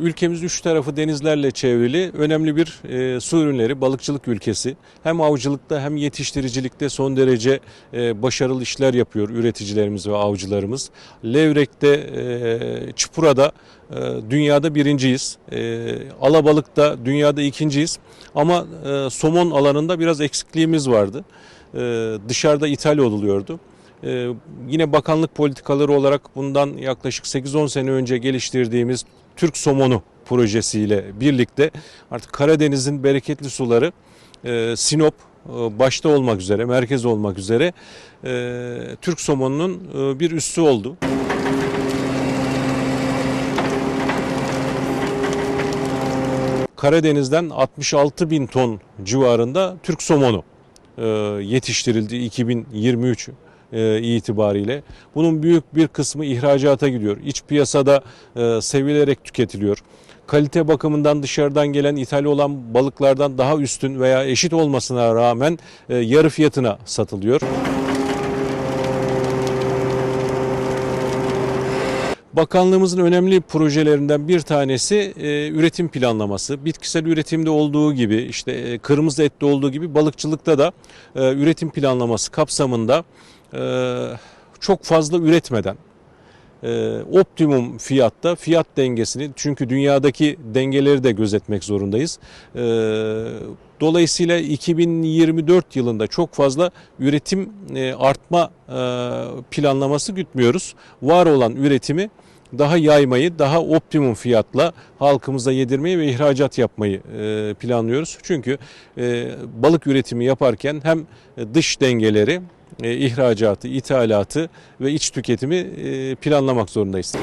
Ülkemiz üç tarafı denizlerle çevrili önemli bir e, su ürünleri, balıkçılık ülkesi. Hem avcılıkta hem yetiştiricilikte son derece e, başarılı işler yapıyor üreticilerimiz ve avcılarımız. Levrek'te, e, Çupura'da e, dünyada birinciyiz. E, alabalıkta dünyada ikinciyiz. Ama e, somon alanında biraz eksikliğimiz vardı. E, dışarıda ithal oluyordu. Ee, yine bakanlık politikaları olarak bundan yaklaşık 8-10 sene önce geliştirdiğimiz Türk Somonu projesiyle birlikte artık Karadeniz'in bereketli suları e, Sinop e, başta olmak üzere, merkez olmak üzere e, Türk somonunun e, bir üssü oldu. Karadeniz'den 66 bin ton civarında Türk somonu e, yetiştirildi 2023 e, itibariyle. Bunun büyük bir kısmı ihracata gidiyor. İç piyasada e, sevilerek tüketiliyor. Kalite bakımından dışarıdan gelen ithal olan balıklardan daha üstün veya eşit olmasına rağmen e, yarı fiyatına satılıyor. Bakanlığımızın önemli projelerinden bir tanesi e, üretim planlaması. Bitkisel üretimde olduğu gibi işte e, kırmızı ette olduğu gibi balıkçılıkta da e, üretim planlaması kapsamında çok fazla üretmeden e, optimum fiyatta fiyat dengesini çünkü dünyadaki dengeleri de gözetmek zorundayız. E, dolayısıyla 2024 yılında çok fazla üretim e, artma e, planlaması gütmüyoruz. Var olan üretimi daha yaymayı, daha optimum fiyatla halkımıza yedirmeyi ve ihracat yapmayı planlıyoruz. Çünkü balık üretimi yaparken hem dış dengeleri, ihracatı, ithalatı ve iç tüketimi e, planlamak zorundayız.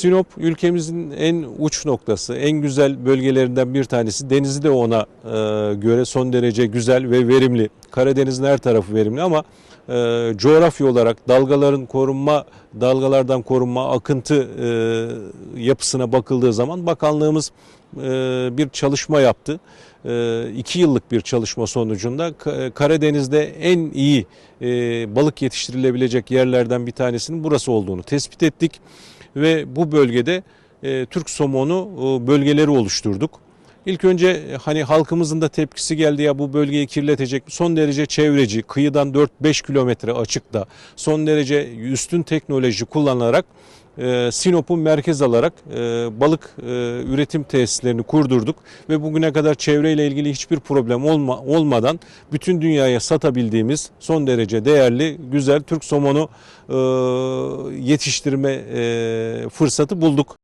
Sinop ülkemizin en uç noktası, en güzel bölgelerinden bir tanesi. Denizi de ona e, göre son derece güzel ve verimli. Karadeniz'in her tarafı verimli ama e, coğrafya olarak dalgaların korunma, dalgalardan korunma, akıntı e, yapısına bakıldığı zaman bakanlığımız e, bir çalışma yaptı. E, iki yıllık bir çalışma sonucunda Ka- Karadeniz'de en iyi balık yetiştirilebilecek yerlerden bir tanesinin burası olduğunu tespit ettik ve bu bölgede e, Türk somonu bölgeleri oluşturduk. İlk önce e, hani halkımızın da tepkisi geldi ya bu bölgeyi kirletecek son derece çevreci kıyıdan 4-5 kilometre açıkta son derece üstün teknoloji kullanarak e, Sinop'u merkez alarak e, balık e, üretim tesislerini kurdurduk ve bugüne kadar çevreyle ilgili hiçbir problem olma, olmadan bütün dünyaya satabildiğimiz son derece değerli güzel Türk somonu yetiştirme fırsatı bulduk.